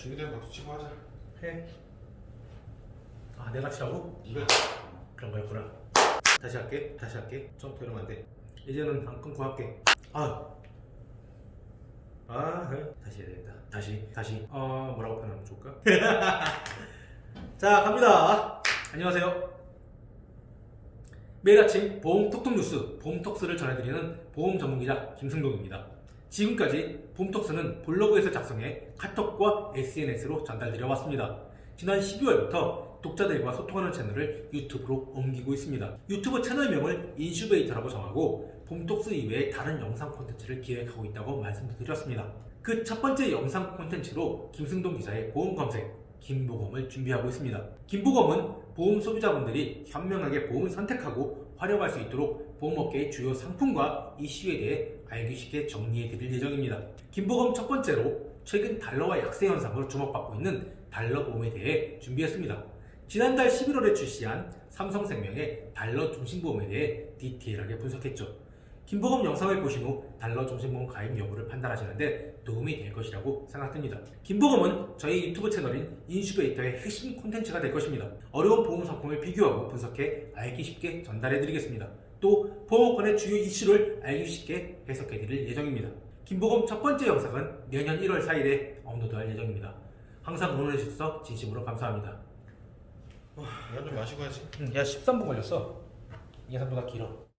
준비되면 박수 치고 하자. 해. 아 내가 치라고? 이거 그런 거였구나. 다시 할게. 다시 할게. 처음부터 이러면 안 돼. 이제는 안 끊고 할게. 아. 아, 해. 다시 해야 되겠다. 다시, 다시. 어, 뭐라고 표현하면 좋을까? 자, 갑니다. 안녕하세요. 매일 아침 보험 톡톡 뉴스, 보험 톡스를 전해드리는 보험 전문기자 김승동입니다. 지금까지 보험톡스는 블로그에서 작성해 카톡과 SNS로 전달드려 왔습니다. 지난 12월부터 독자들과 소통하는 채널을 유튜브로 옮기고 있습니다. 유튜브 채널명을 인슈베이터라고 정하고 봄톡스 이외의 다른 영상 콘텐츠를 기획하고 있다고 말씀드렸습니다. 그 첫 번째 영상 콘텐츠로 김승동 기자의 보험 검색, 김보검을 준비하고 있습니다. 김보검은 보험 소비자분들이 현명하게 보험을 선택하고 활용할 수 있도록 보험업계의 주요 상품과 이슈에 대해 알기 쉽게 정리해 드릴 예정입니다. 김보검 첫 번째로 최근 달러와 약세 현상으로 주목받고 있는 달러 보험에 대해 준비했습니다. 지난달 11월에 출시한 삼성생명의 달러 중심보험에 대해 디테일하게 분석했죠. 김보검 영상을 보신 후 달러 중심보험 가입 여부를 판단하시는데 도움이 될 것이라고 생각됩니다. 김보검은 저희 유튜브 채널인 인슈베이터의 핵심 콘텐츠가 될 것입니다. 어려운 보험 상품을 비교하고 분석해 알기 쉽게 전달해 드리겠습니다. 또 보험권의 주요 이슈를 알기 쉽게 해석해 드릴 예정입니다. 김보검 첫 번째 영상은 내년 1월 4일에 업로드할 예정입니다. 항상 응원해 주셔서 진심으로 감사합니다. 이건 좀 마시고 하지. 야 13분 걸렸어. 예상보다 길어.